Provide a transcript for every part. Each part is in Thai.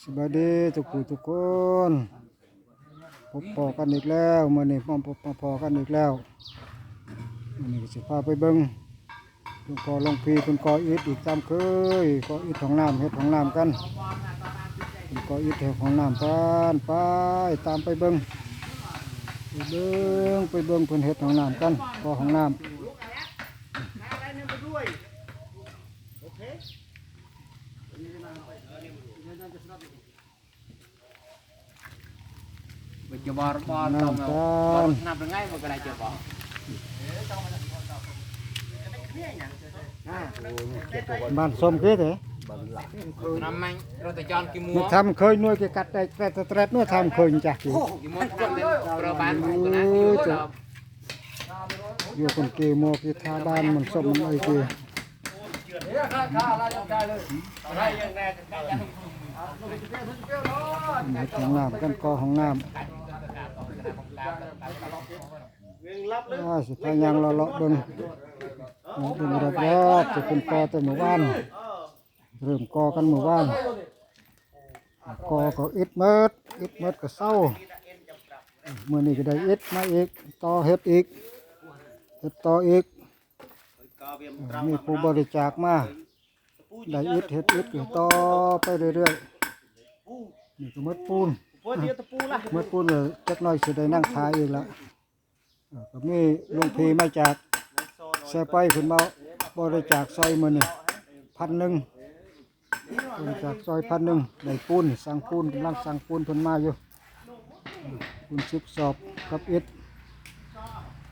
สวัสดีทุกผู้ทุกคนพบพอกันอีกแล้วมื่อนี้พบพบพอกันอีกแล้วมื่อนี้ก็สิพาไปเบิ้งลุงกอลงพีคุณกออิดอีกตามเคยกออิดของน้ำเฮ็ดของน้ำกันคุณกออิดเฮ็ดของน้ำกันไปตามไปเบิ้งไปเบิ้งไปเบิ้งเพิ่นเฮ็ดของน้ำกันกอของน้ำ Bây giờ bò bò Nào, tông con. bò nằm được ngay một cái này chưa bò. À, บ้านส้มคือเถอะ nằm anh rồi tôi cho cái นี่ mua. ทำเคยนวยกี่กัดได้แต่แต่แต่นู่นทำเคยจ้ะ Cái mua trong đấy rồi bán một cái này Ôi vô trời. là อยู่คนเกโมกีทาบ้านมันส้มมันไอ้เกีในของน้ำกันกอของน้ำ อ่าสิพายังเลาะๆเบิ่งเบิ่งรอบๆจะเป็นกอแต่หมู่บ้านเริ่มกอกันหมู่บ้านกอก็อิดเมิดอิดเมิดก็เศร้าเมื่อนี้ก็ได้อิดมาอีกต่อเฮ็ดอีกเฮ็ดต่ออีกมีผู้บริจาคมาได้อิดเฮ็ดอิดก็ต่อไปเรื่อยๆนี่ก็หมดปูน หมดปูนเลยจักหน่อยสิได้นั่งทายเอีกละก็มีลุงพีมาจากแซ่ไปขึ้นมาบริจาคซอยมื้อนี่พันหนึ่งบริจาคซอยพันหนึ่งได้ปูนสั่งปูนกำลังสั่งปูนพนมาอยู่อืมปูนสิบสอบกับอิด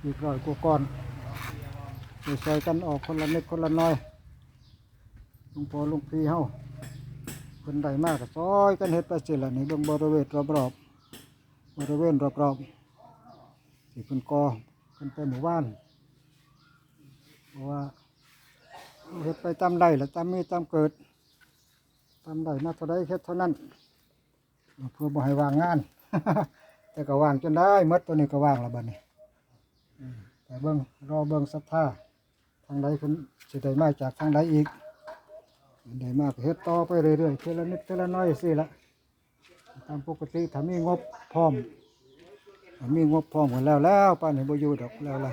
อีกร้อยกว่าก้อนใส่กันออกคนละเม็ดคนละน้อยลุงพอลุงพีเฮา คนใดมากก็ซอยกันเฮ็ดไปสิละนี่เบิ่งบริเวณรอบๆบริเวณรอบๆที่เพิ่นกอเพิ่นไปหมู่บ้านเพราะว่าเฮ็ดไปตามได้ละตามมีตามเกิดตามได้มาเท่าใดเฮ็ดเท่านั้นเพื่อบ่ให้วางงาน แต่ก็วางจนได้หมดตัวนี้ก็วางแล้วบัดนี้แต่เบิ่งรอเบิ่งศรัทธาทางใดเพิ่นสิได้มาจากทางใดอีก ได้มากเฮ็ดต่อไปเรื่อยๆเทละนิดเทละน้อยสิละตามปกติถ้ามีงบพร้อมมีงบพร้อมกันแล้วแล้วป้านนี้บ่อยู่ดอกแล้วล่ะ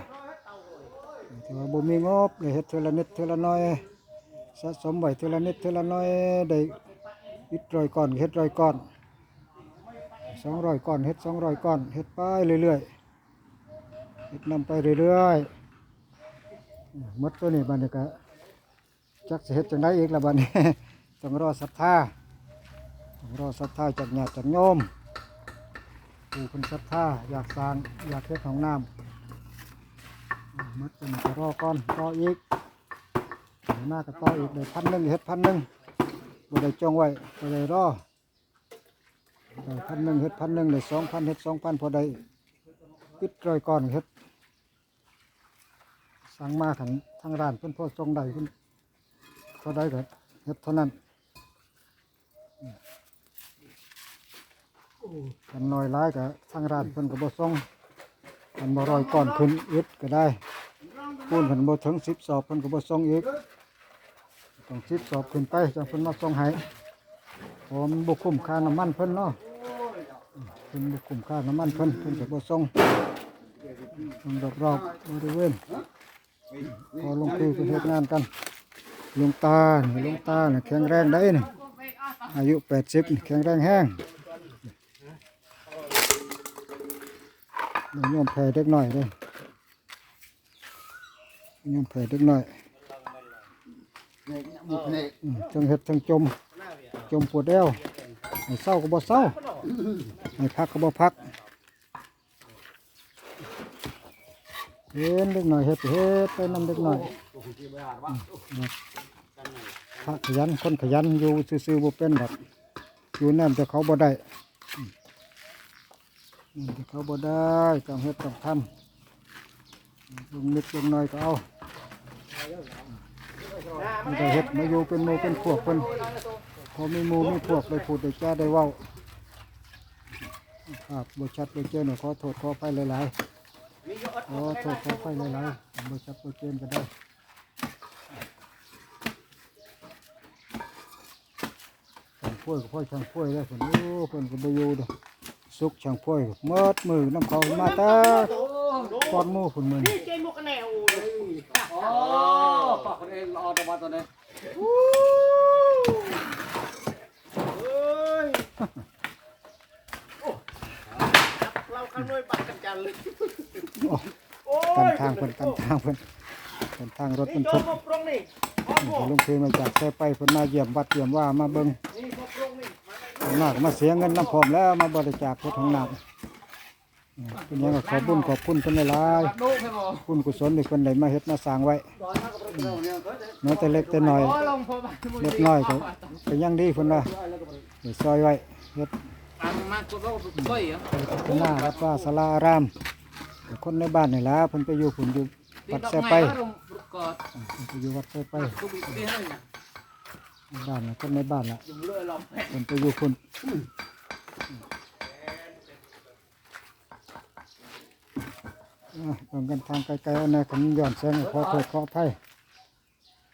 แต่ว่าบ่มีงบได้เฮ็ดเทละนิดเทละน้อยสะสมไว้เทละนิดเทละน้อยได้อิดร้อยก้อนเฮ็ดร้อยก้อนสองร้อยก้อนเฮ็ดสองร้อยก้อนเฮ็ดไปเรื่อยๆเฮ็ดนำไปเรื่อยๆมดตัวนี้บัดนี้ก็ จักเฮ็ดจังไดอีกละบัดนี้ ต้องรอศรัทธาต้องรอศรัทธาจากญาติจากโยมผู้คนศรัทธาอยากสร้างอยากเฮ็ดของน้ำหมดตัวนี้ก็รอก่อนรออีกหน้าก็ต่ออีกได้พันหนึ่งเฮ็ดพันหนึ่งบ่ได้จองไว้บ่ได้รอได้พันหนึ่งเฮ็ดพันหนึ่งได้สองพันเฮ็ดสองพันพอได้ปิดรอยก่อนเฮ็ดสั่งมาทางทางร้านเพิ่อนพ่อส่งได้เพิ่น เท่าใดก็เฮ็ดเท่านั้นกันน้อยหลายก็ทางร้านเพิ่นก็บ่ส่งกันบ่ร้อยก่อนขึ้นอึดก็ได้ปูนเพิ่นบ่ถึง10สอบเพิ่นก็บ่ส่งอีกต้อง10สอบขึ้นไปจังเพิ่นมาส่งให้เพราะมันบ่คุ้มค่าน้ำมันเพิ่นเนาะเพิ่นบ่คุ้มค่าน้ำมันเพิ่นเพิ่นจะบ่ส่งเพิ่นรอบๆบริเวณพอลงคือเพิ่นเฮ็ดงานกันห ลวงตานี่หลวงตานี่แข็งแรงได้นี่อายุ80นี่แข็งแรงแห้งนี่โยมแผ่เด็กน้อยเด้โยมแผ่เด็กน้อยทั้งเฮ็ดทั้งจม จมปวดเอวเศร้าก็บ่เศร้าให้พักก็บ่พัก เห็นเล็กหน่อยเฮ็ดเฮ็ดไปนำเล็กหน่อยพระขยันคนขยันอยู่ซื่อๆบ่เป็นดอกอยู่แนมแต่เขาบ่ได้แต่เขาบ่ได้ต้องเฮ็ดต้องทำลงนิดลงหน่อยก็เอาไม่ได้เฮ็ดมาอยู่เป็นหมู่เป็นพวกเพิ่นพอมีหมู่มีพวกได้พูดได้จาได้ว้าครับบชัดบเจอหนขอโทษขอไปหลายๆ ขอโทษขอไปหลายๆบชัดบเจนก็ได้ต้องพ่วยกับพ่อยช่างพ่วยได้ผลโอ้เพิ่นก็บ่อยู่เด้อสุกช่างพ่วยเมิดมือน้ำเขามาตาก่อนหมู่พุ่นมือนี้ Chơi một cái nèo โอ้ปากคนเองรอตะวันตัวนี้ ơi lau khăn nuôi bạc cằn cằn lên กัน ทางเพิ่นกันทางเพิ่นกันทางรถบรร đi ทุก cho một rong này เพิ่นลงเพลมาจากแซ่ไปเพิ่นมาเยี่ยมวัดเยี่ยมว่ามาเบิ่ง đi một rong này เพิ่นมากมาเสียเงินน้ำพร้อมแล้วมาบริจาคเฮ็ดห้องน้ำอืมเป็นหยังก็ขอบุญขอบคุณเพิ่นหลายดูใช่ไหมๆคุณกุศลที่เพิ่นได้มาเฮ็ดมาสร้างไว้ดอยนักกับเราเนี่ยก็ได้แม้แต่เล็กแต่น้อยโอ้ลงพอบ้านเล็กน้อยก็ก็ยังดีเพิ่นว่าได้ซอยไว้เฮ็ดตามมาก็ก็ต้อยเหรอเป็นหน้าวัดว่าศาลาอาราม คนในบ้านนี่ละเพิ่นไปอยู่พุ่นอยู่วัดดอกแซ่ไปลงกอดเพิ่นไปอยู่วัดแซ่ไปบ้านน่ะคนในบ้านล่ะจุ่มเพิ่นไปอยู่พุ่นอะเบิ่งกันทางไกลๆน่คันย้อนแสงขอโทษขออภัย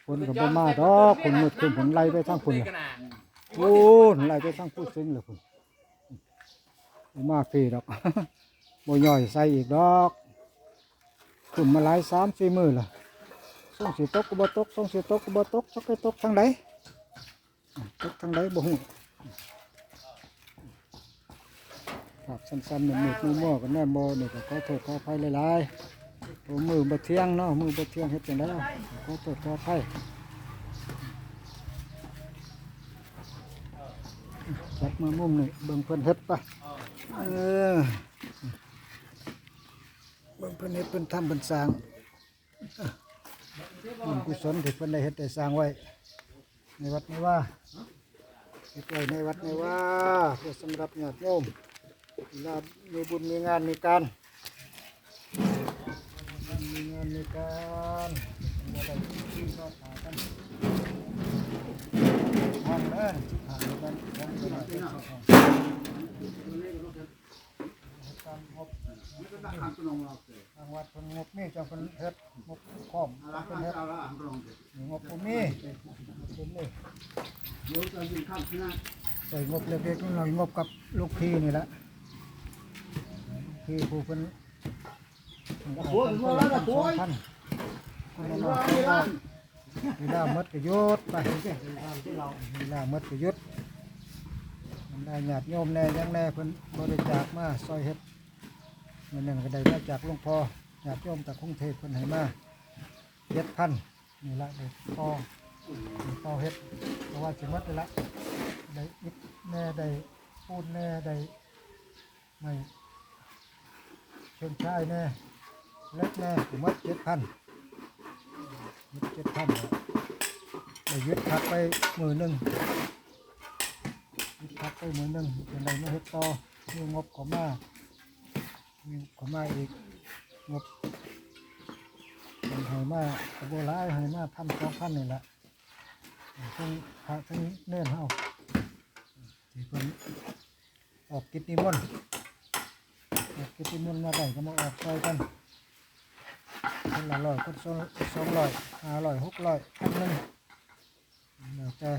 คนก็บ่มาดอกคนมืดขึ้นผมไล่ไปทางพุ่นตีล่ะกันนะโอ้ไล่ไปทางผู้ซึ้งเลยพุ่นบ่มาฟรีดอก บย่อยใส่อีกดอกขึ้นมาหลายสามสี่มือละส่งสิตกกบตกส่งสิตกกบตกจักไปตกทางใดตกทางใดบ่ฮู้ครับสั้นๆหนึ่งมือมั่วๆกันแน่บ่นี่ก็ขอโทษขออภัยหลายๆโอ้มือบ่เทียงเนาะมือบ่เทียงเฮ็ดจังได๋ขอโทษขออภัยจัดมามุมนี่งเบิ่งเพิ่นเฮ็ดปะเออ เบิ่งเพิ่นเฮ็ดเพิ่นทำเพิ่นสร้างบุญกุศลที่เพิ่นได้เฮ็ดได้สร้างไว้ ในวัดในว่าเฮ็ดไว้ในวัดในว่าเพื่อสำหรับญาติโยมเวลามีบุญมีงานมีการมีงานมีการบ่ได้ที่รอดหากันห้องเด้อสิผ่านกันยังสิผ่านกัน ตามงบทางวัดเพิ่นงบมีจังเพิ่นเฮ็ดงบพร้อมเพิ่นเฮ็ดนี่งบบ่มีบ่มีใส่งบเล็กๆน้อยๆงบกับลูกพี่นี่แหละลูกพี่ผู้เพิ่นโอ้ยมาแล้วนะโอ้ยคนน้อยคนละน้อยเวลาหมดก็หยุดไปเวลาหมดก็หยุดมันได้ญาติโยมแน่ยังแน่เพิ่นบริจาคมาซอยเฮ็ด เงินหนึ่งก็ได้มาจากหลวงพ่อญาติโยมจากกรุงเทพเพิ่นให้มาเจ็ดพันนี่ละเด็กพ่อพ่อเฮ็ดเพราะว่าสิหมดเลยละได้อิฐแน่ได้ปูนแน่ได้ไม่เชิงชายแน่เล็กแน่สิหมดเจ็ดพันยึดเจ็ดพันได้ยึดพักไปมือหนึ่งยึดพักไปมือหนึ่งเป็นไรไมาเฮ็ดต่อมีงบของมา มีเขอมาอีกงบเป็นให้มาตะโบร้ายให้มาพันสองพันนี่แหละทั้งพระทั้งเนื่นเฮาที่เพิ่นออกกิจนิมนต์ออกกิจนิมนต์มาได้ก็มาออกซอยกันคนละร้อยคนสองสองร้อยห้าร้อยหกร้อยพันหนึ่งแล้วแต่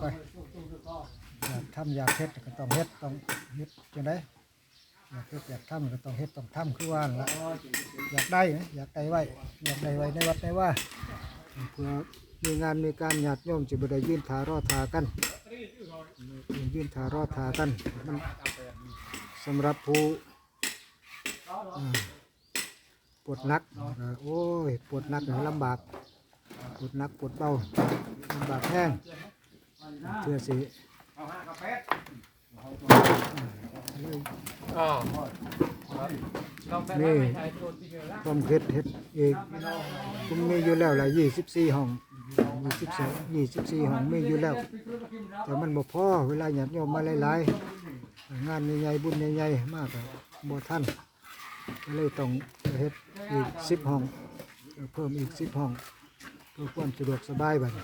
ไป อยากทำอยากเฮ็ดก็ต้องเฮ็ดต้องเฮ็ดจังไดอยากเฮ็ดอยากทำก็ต้องเฮ็ดต้องทำคือว่านั่นละอยากได้นะอยากได้ไว้อยากได้ไว้ในวัดในว่าเพื่อมีงานมีการญาติโยมจะบ่ได้ยื่นถารอทากันยื่นถารอทากันสำหรับผู้ปวดนักโอ้ยปวดนักลำบากปวดนักปวดเบาลำบากแห้งเชื่อสิ อ๋อลองไปนี่ไม่ใช่ตัวที่เยอะละต้มเฮ็ดเฮ็ดเองผมมีอยู่แล้วหลายยี่สิบสี่ห้องยี่สิบสองยี่สิบสี่ห้องมีอยู่แล้ว แต่มันบ่พอเวลาญาติโยมมาหลายๆงานใหญ่ๆบุญใหญ่ๆมากอะบ่ทันก็เลยต้องเฮ็ดอีกสิบห้องเพิ่มอีกสิบห้อง เพื่อความสะดวกสบายบัดนี้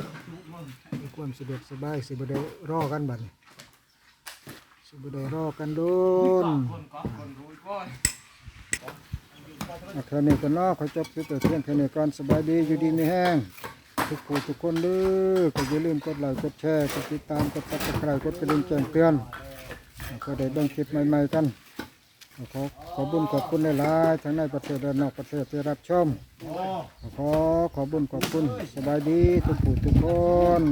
เพื่อความสะดวกสบายสิบได้รอกันบัดสิบได้รอกันโดนคนก็คนรู้ก็อะเท่านี้ก็เขอจบคลิปแต่เพียงแค่นี้ก่อนสบายดีอยู่ดีมีแห้งทุกผู้ทุกคนเด้อก็อย่าลืมกดไลค์กดแชร์กดติดตามกดติดตามกดกระดิ่งแจ้งเตือนก็ได้เบิ่งคลิปใหม่ๆกัน ขอขอบุญขอบคุณหลายๆทั้งในประเทศและนอกประเทศที่รับชมขอขอบุญขอบคุณสบายดีทุกผู้ทุกคน